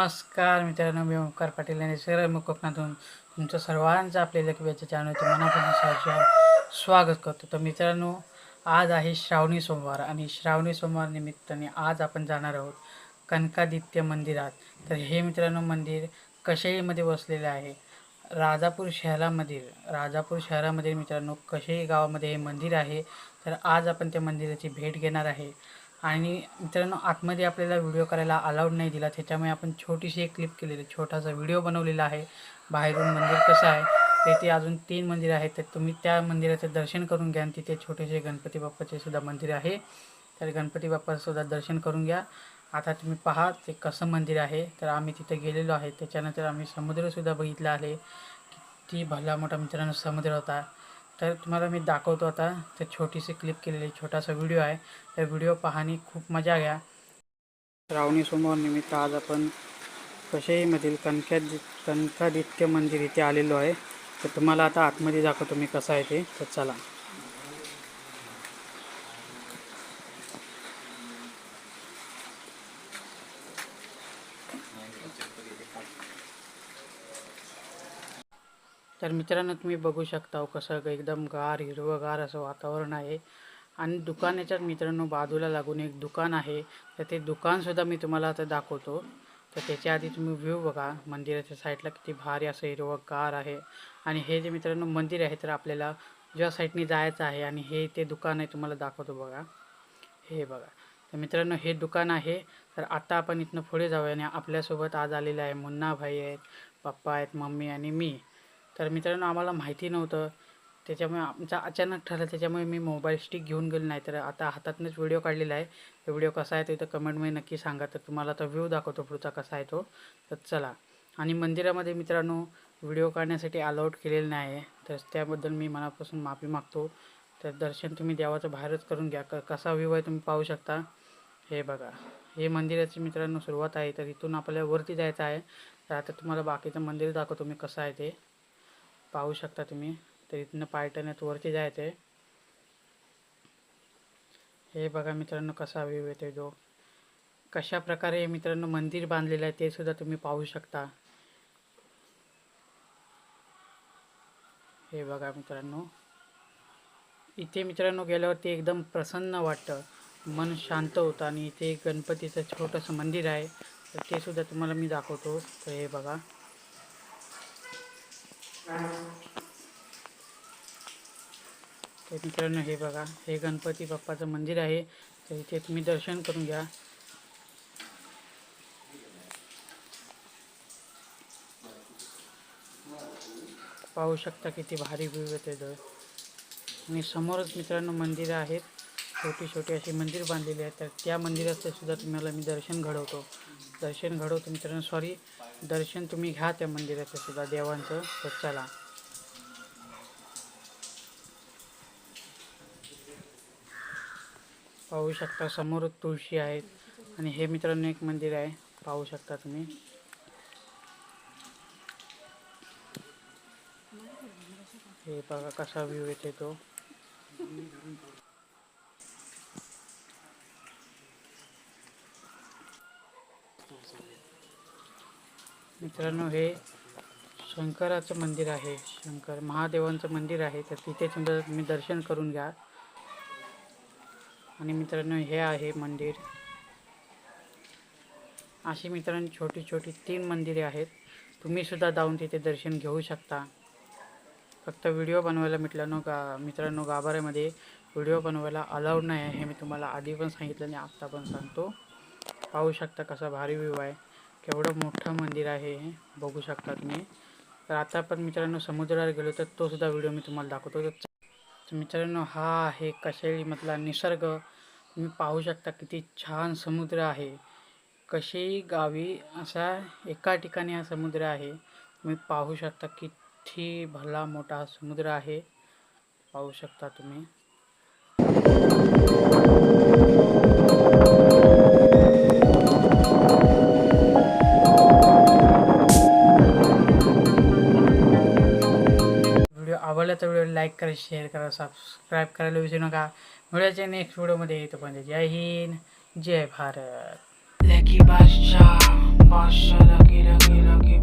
नमस्कार मित्रांनो मी ओंकार पाटील आणि सर कोकणातून तुमचं सर्वांचं आपल्या लकव्याच्या चॅनलवरती मनापासून स्वागत करतो. तर मित्रांनो आज आहे श्रावणी सोमवार आणि श्रावणी सोमवार निमित्ताने आज आपण जाणार आहोत कनकादित्य मंदिरात. तर हे मित्रांनो मंदिर कशेळीमध्ये वसलेले आहे? राजापूर शहरामधील राजापूर शहरामध्ये मित्रांनो कशेळी गावामध्ये हे मंदिर आहे? तर आज आपण त्या मंदिराची भेट घेणार आहे. आणि मित्रांनो आतमध्ये आपल्याला व्हिडिओ करायला अलाउड नाही दिला त्याच्यामुळे आपण छोटीशी एक क्लिप केलेली छोटासा व्हिडिओ बनवलेला आहे. बाहेरून मंदिर कसं आहे तेथे अजून तीन मंदिर आहेत तर तुम्ही त्या मंदिराचं दर्शन करून घ्या आणि तिथे छोटेसे गणपती बाप्पाचे सुद्धा मंदिर आहे. तर गणपती बाप्पासुद्धा दर्शन करून घ्या. आता तुम्ही पहा ते कसं मंदिर आहे. तर आम्ही तिथे गेलेलो आहे त्याच्यानंतर आम्ही समुद्रसुद्धा बघितला आहे. किती भला मोठा मित्रांनो समुद्र होता. तर तुम्हाला मी दाखवतो आता तर छोटीशी क्लिप केलेली छोटासा व्हिडिओ आहे. त्या व्हिडिओ पाहणी खूप मजा घ्या. श्रावणी सोमवार निमित्त आज आपण कशेईमधील कणक्या कणकादित्य मंदिर इथे आलेलो आहे तर तुम्हाला आता आतमध्ये दाखवतो मी कसं आहे ते तर चला. तर मित्रांनो तुम्ही बघू शकता हो कसं एकदम गार हिरवंगार असं वातावरण आहे. आणि दुकानाच्याच मित्रांनो बाजूला लागून एक दुकान आहे. तर ते दुकानसुद्धा मी तुम्हाला आता दाखवतो. तर त्याच्या आधी तुम्ही व्ह्यू बघा. मंदिराच्या साईडला किती भारी असं हिरवंगार आहे. आणि हे जे मित्रांनो मंदिर आहे तर आपल्याला ज्या साईडने जायचं आहे आणि हे ते दुकान आहे तुम्हाला दाखवतो बघा. हे बघा. तर मित्रांनो हे दुकान आहे. तर आता आपण इथनं पुढे जाऊया आणि आपल्यासोबत आज आलेलं आहे मुन्ना भाई आहेत पप्पा आहेत मम्मी आणि मी. तर मित्रांनो आम्हाला माहिती नव्हतं. त्याच्यामुळे आमचा अचानक ठरलं त्याच्यामुळे मी मोबाईल स्टिक घेऊन गेलो नाही. तर आता हातातनंच व्हिडिओ काढलेला आहे. तो व्हिडिओ कसा आहे तो कमेंटमध्ये नक्की सांगा. तर तुम्हाला तो व्ह्यू दाखवतो पुढचा कसा आहे तो. तर चला. आणि मंदिरामध्ये मित्रांनो व्हिडिओ काढण्यासाठी अलाउड केलेलं नाही आहे. तर त्याबद्दल मी मनापासून माफी मागतो. तर दर्शन तुम्ही देवाचं बाहेरच करून घ्या. क कसा व्ह्यू आहे तुम्ही पाहू शकता. हे बघा. हे मंदिराची मित्रांनो सुरुवात आहे. तर इथून आपल्याला वरती जायचं आहे. तर आता तुम्हाला बाकीचं मंदिर दाखवतो मी कसं आहे ते. पाहू शकता तुम्ही. तर इथनं पायटण्यात वरती जायचं आहे हे बघा मित्रांनो कसा व्ह्यू येतो जो कशा प्रकारे मित्रांनो मंदिर बांधलेलं आहे ते सुद्धा तुम्ही पाहू शकता. हे बघा मित्रांनो. इथे मित्रांनो गेल्यावरती एकदम प्रसन्न वाटतं. मन शांत होतं आणि इथे एक गणपतीचं छोटंसं मंदिर आहे. तर ते सुद्धा तुम्हाला मी दाखवतो. तर हे बघा. तर मित्रांनो हे बघा हे गणपती बाप्पाचं मंदिर आहे. तर इथे तुम्ही दर्शन करून घ्या. पाहू शकता किती भारी व्ह्यू येते आणि समोरच मित्रांनो मंदिरं आहेत. छोटी छोटी अशी मंदिर बांधलेली आहेत. तर त्या मंदिराचं सुद्धा तुम्हाला मी दर्शन घडवतो. दर्शन घडवतो मित्रांनो सॉरी दर्शन तुम्ही घ्या त्या मंदिराचं सुद्धा देवांचं. तर चला. पाहू शकता समोर तुळशी आहेत. आणि हे मित्रांनो एक मंदिर आहे. पाहू शकता तुम्ही. हे बघा कसा व्ह्यू येते तो. मित्रांनो हे शंकराचं मंदिर आहे. शंकर महादेवांचं मंदिर आहे. तर तिथे सुद्धा तुम्ही दर्शन करून घ्या. आणि मित्रांनो हे आहे मंदिर. अशी मित्रांनो छोटी छोटी तीन मंदिरे आहेत. तुम्ही सुद्धा जाऊन तिथे दर्शन घेऊ शकता. फक्त व्हिडिओ बनवायला मित्रांनो गा मित्रांनो गाभाऱ्यामध्ये व्हिडिओ बनवायला अलाउड नाही आहे. हे मी तुम्हाला आधी पण सांगितलं आणि आत्ता पण सांगतो. पाहू शकता कसा भारी व्ह्यू आहे. केवढं मोठं मंदिर आहे बघू शकता तुम्ही. तर आता पण मित्रांनो समुद्रावर गेलो तर तो सुद्धा व्हिडिओ मी तुम्हाला दाखवतो. तर मित्रांनो हा आहे कशेळीमधला निसर्ग. तुम्ही पाहू शकता किती छान समुद्र आहे. कशेळी गावी असा एका ठिकाणी हा समुद्र आहे. तुम्ही पाहू शकता किती भला मोठा समुद्र आहे. पाहू शकता तुम्ही. लाईक करा शेअर करा सबस्क्राईब करायला विसरू नका. मिळायचे नेक्स्ट व्हिडिओमध्ये येतो पण जय हिंद जय भारत. लकी बादशाह बादशाह लकी लकी लकी